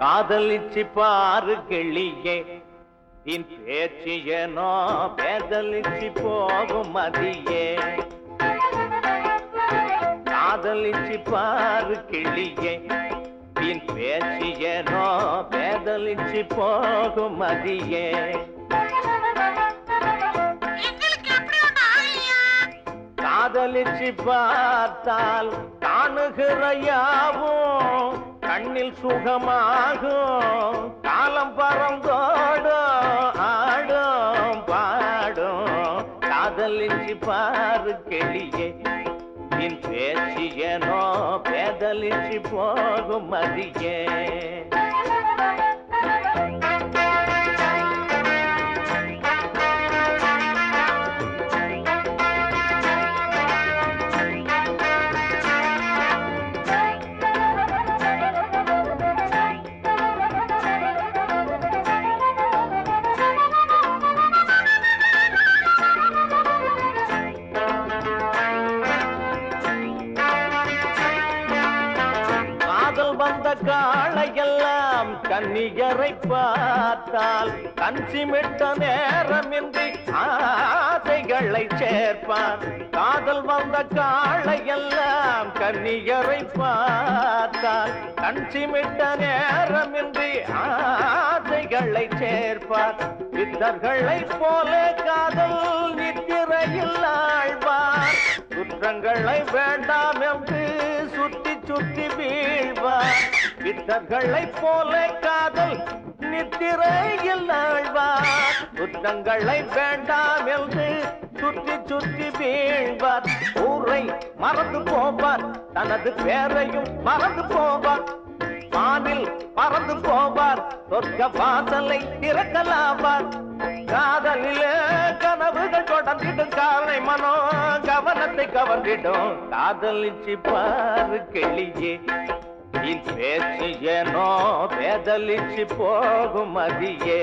காதலிச்சு பாரு கிளியே இன் பேச்சு ஏனோ பேதலிச்சு போகும் மதியே. காதலிச்சு பாரு கிளியே பின் பேச்சு ஏனோ பேதலிச்சு போகும் மதியே. காதலிச்சு பார்த்தால் காணுகிற யாவும் கண்ணில் சுகமாகும் காலம் பறந்தோடும் ஆடும் பாடும். காதலிச்சு பாரு கெளியே என் பேச்சியனோ ஏனோ பேதலிச்சு போகும் மதியே. காளையெல்லாம் கன்னியரை பார்த்தால் கஞ்சிமிட்ட நேரமின்றி ஆசைகளை சேர்ப்பான். காதல் வந்த காளையெல்லாம் கன்னியரை பார்த்தால் கஞ்சிமிட்ட நேரமின்றி ஆசைகளை சேர்ப்பார் சித்தர்களைப் போல காதல் நித்திரையில் ஆழ்வார். குற்றங்களை வேண்டாம் என்று சுற்றி வீழ்வார் பித்தர்களைப் போல காதல் நித்திரையில் ஆழ்வார் குற்றங்களை வேண்டாம் என்று சுற்றி சுற்றி வீழ்வார். ஊரை மறந்து போவார். தனது பேரையும் மறந்து போவார். வானில் பறந்து போவார். சொர்க்க வாசலை திறக்கலாவார். காதலிலே கனவுகள் காலை மனோ கவனத்தை கவர்ந்திடும். காதலிச்சு பாரு கிளியே இன் பேச்சு ஏனோ பேதலிச்சு போகும் மதியே.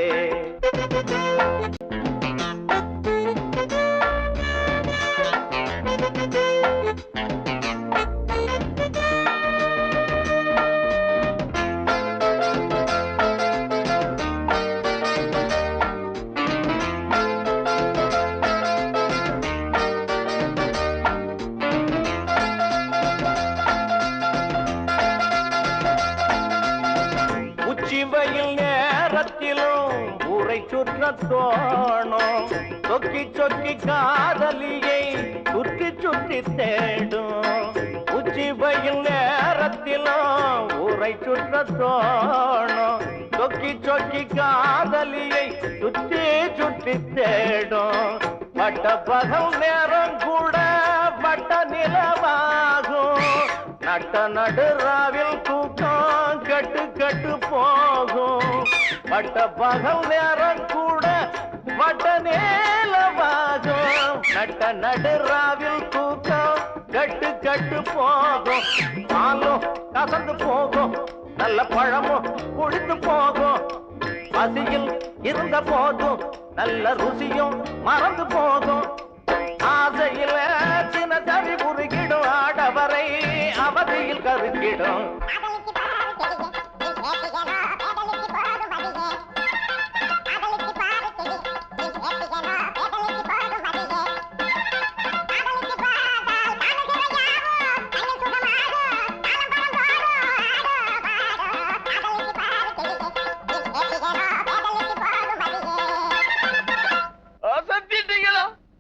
நேரத்திலும் ஊரை சுற்ற தோணும். சொக்கி சொக்கி காதலியை சுற்றி சுற்றி தேடும். உச்சி பயில் நேரத்திலும் ஊரை சுற்ற தோணும். சொக்கி சொக்கி காதலியை சுற்றி சுற்றி தேடும். பட்ட பகல் நேரம் கூட பட்ட நிலவாகும் நட்ட நடுராவில் கூட பகல் நேரம் கூட வட்ட நேலமாகும் நட்ட நடுராவில் தூக்கம் கட்டு கட்டு போகும். பாலும் கசந்து போகும். நல்ல பழமும் குடித்து போகும். பசியில் இருந்த போதும் நல்ல ருசியும் மறந்து போகும்.